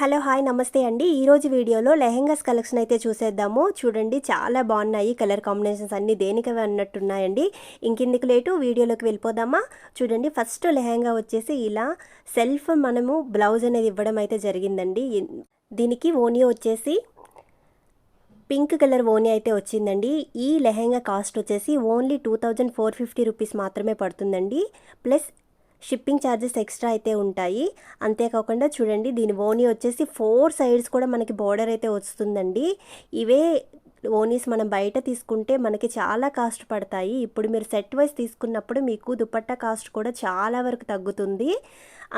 Hello hi నమస్తే అండి. ఈరోజు వీడియోలో లెహెంగాస్ కలెక్షన్ అయితే చూసేద్దాము. చూడండి చాలా బాగున్నాయి. కలర్ కాంబినేషన్స్ అన్నీ దేనికవి అన్నట్టున్నాయండి. ఇంకెందుకు లేటు వీడియోలోకి వెళ్ళిపోదామా? చూడండి ఫస్ట్ లెహెంగా వచ్చేసి ఇలా సెల్ఫ్ మనము బ్లౌజ్ అనేది ఇవ్వడం అయితే జరిగిందండి. దీనికి ఓనియో వచ్చేసి పింక్ కలర్ ఓని అయితే వచ్చిందండి. ఈ లెహెంగా కాస్ట్ వచ్చేసి only two thousand four fifty rupees మాత్రమే పడుతుందండి. ప్లస్ షిప్పింగ్ ఛార్జెస్ ఎక్స్ట్రా అయితే ఉంటాయి. అంతేకాకుండా చూడండి దీని ఓనీ వచ్చేసి ఫోర్ సైడ్స్ కూడా మనకి బోర్డర్ అయితే వస్తుందండి. ఇవే ఓనీస్ మనం బయట తీసుకుంటే మనకి చాలా కాస్ట్ పడతాయి. ఇప్పుడు మీరు సెట్ వైజ్ తీసుకున్నప్పుడు మీకు దుపట్టా కాస్ట్ కూడా చాలా వరకు తగ్గుతుంది.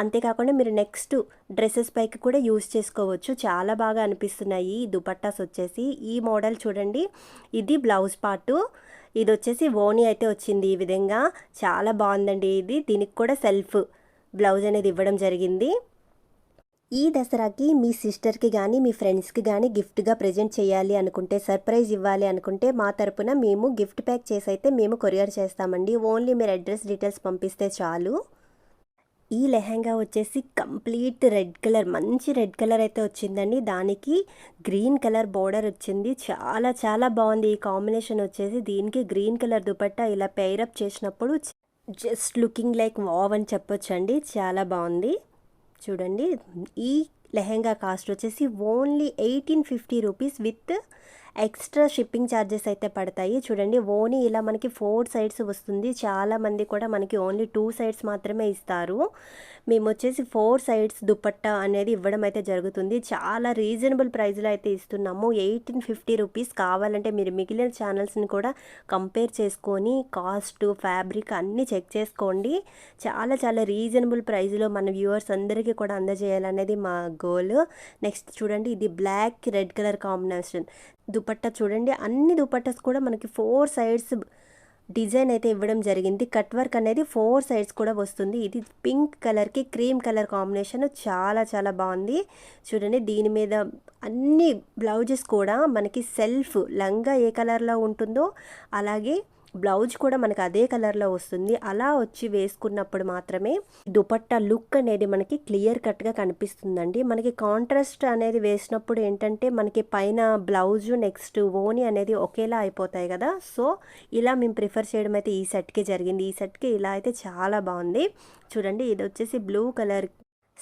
అంతేకాకుండా మీరు నెక్స్ట్ డ్రెస్సెస్ పైకి కూడా యూస్ చేసుకోవచ్చు. చాలా బాగా అనిపిస్తున్నాయి ఈ దుపట్టాస్ వచ్చేసి. ఈ మోడల్ చూడండి ఇది బ్లౌజ్ పార్టు ఇది వచ్చేసి ఓనీ అయితే వచ్చింది ఈ విధంగా. చాలా బాగుందండి ఇది. దీనికి కూడా సెల్ఫ్ బ్లౌజ్ అనేది ఇవ్వడం జరిగింది. ఈ దసరాకి మీ సిస్టర్కి కానీ మీ ఫ్రెండ్స్కి కానీ గిఫ్ట్గా ప్రజెంట్ చేయాలి అనుకుంటే సర్ప్రైజ్ ఇవ్వాలి అనుకుంటే మా తరపున మేము గిఫ్ట్ ప్యాక్ చేసి అయితే మేము కొరియర్ చేస్తామండి. ఓన్లీ మీరు అడ్రస్ డీటెయిల్స్ పంపిస్తే చాలు. ఈ లెహంగా వచ్చేసి కంప్లీట్ రెడ్ కలర్ మంచి రెడ్ కలర్ అయితే వచ్చిందండి. దానికి గ్రీన్ కలర్ బోర్డర్ వచ్చింది. చాలా చాలా బాగుంది ఈ కాంబినేషన్ వచ్చేసి. దీనికి గ్రీన్ కలర్ దుపట్టా ఇలా పెయిరప్ చేసినప్పుడు జస్ట్ లుకింగ్ లైక్ వావ్ అని చెప్పొచ్చండి. చాలా బాగుంది. చూడండి ఈ లెహెంగా కాస్ట్ వచ్చేసి only eighteen fifty rupees with extra shipping charges అయితే పడతాయి. చూడండి ఓన్లీ ఇలా మనకి ఫోర్ సైడ్స్ వస్తుంది. చాలామంది కూడా మనకి ఓన్లీ టూ సైడ్స్ మాత్రమే ఇస్తారు. మేము వచ్చేసి ఫోర్ సైడ్స్ దుపట్టా అనేది ఇవ్వడం అయితే జరుగుతుంది. చాలా రీజనబుల్ ప్రైస్లో అయితే ఇస్తున్నాము. ఎయిటీన్ ఫిఫ్టీ రూపీస్ కావాలంటే మీరు మిగిలిన ఛానల్స్ని కూడా కంపేర్ చేసుకొని కాస్ట్ ఫ్యాబ్రిక్ అన్నీ చెక్ చేసుకోండి. చాలా చాలా రీజనబుల్ ప్రైస్లో మన వ్యూవర్స్ అందరికీ కూడా అందజేయాలనేది మా గోల్. నెక్స్ట్ చూడండి ఇది black red colour combination. Dupatta చూడండి. అన్ని దుపట్టాస్ కూడా మనకి ఫోర్ సైడ్స్ డిజైన్ అయితే ఇవ్వడం జరిగింది. కట్ వర్క్ అనేది ఫోర్ సైడ్స్ కూడా వస్తుంది. ఇది పింక్ కలర్కి క్రీమ్ కలర్ కాంబినేషన్ చాలా చాలా బాగుంది. చూడండి దీని మీద అన్ని బ్లౌజెస్ కూడా మనకి సెల్ఫ్ లంగా ఏ కలర్లో ఉంటుందో అలాగే బ్లౌజ్ కూడా మనకి అదే కలర్లో వస్తుంది. అలా వచ్చి వేసుకున్నప్పుడు మాత్రమే దుపట్టా లుక్ అనేది మనకి క్లియర్ కట్గా కనిపిస్తుందండి. మనకి కాంట్రాస్ట్ అనేది వేసినప్పుడు ఏంటంటే మనకి పైన బ్లౌజ్ నెక్స్ట్ ఓని అనేది ఒకేలా అయిపోతాయి కదా. సో ఇలా మేము ప్రిఫర్ చేయడం అయితే ఈ సెట్కి జరిగింది. ఈ సెట్కి ఇలా అయితే చాలా బాగుంది. చూడండి ఇది వచ్చేసి బ్లూ కలర్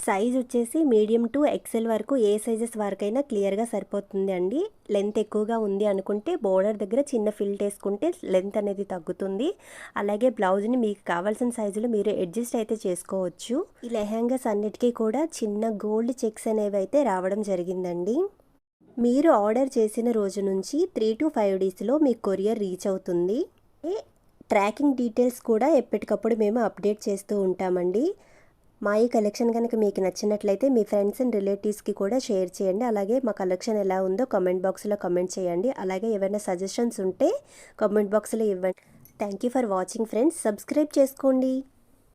సైజ్ వచ్చేసి మీడియం టు ఎక్సెల్ వరకు ఏ సైజెస్ వరకైనా క్లియర్గా సరిపోతుంది అండి. లెంత్ ఎక్కువగా ఉంది అనుకుంటే బోర్డర్ దగ్గర చిన్న ఫిల్ట్ వేసుకుంటే లెంత్ అనేది తగ్గుతుంది. అలాగే బ్లౌజ్ని మీకు కావాల్సిన సైజులో మీరు అడ్జస్ట్ అయితే చేసుకోవచ్చు. ఈ లెహంగాస్ అన్నిటికీ కూడా చిన్న గోల్డ్ చెక్స్ అనేవి అయితే రావడం జరిగిందండి. మీరు ఆర్డర్ చేసిన రోజు నుంచి త్రీ టు ఫైవ్ డేస్లో మీ కొరియర్ రీచ్ అవుతుంది. ట్రాకింగ్ డీటెయిల్స్ కూడా ఎప్పటికప్పుడు మేము అప్డేట్ చేస్తూ ఉంటామండి. మా ఈ కలెక్షన్ కనుక మీకు నచ్చినట్లయితే మీ ఫ్రెండ్స్ అండ్ రిలేటివ్స్కి కూడా షేర్ చేయండి. అలాగే మా కలెక్షన్ ఎలా ఉందో కామెంట్ బాక్స్లో కామెంట్ చేయండి. అలాగే ఏమైనా సజెషన్స్ ఉంటే కామెంట్ బాక్స్లో ఇవ్వండి. Thank you for watching friends. Subscribe చేసుకోండి.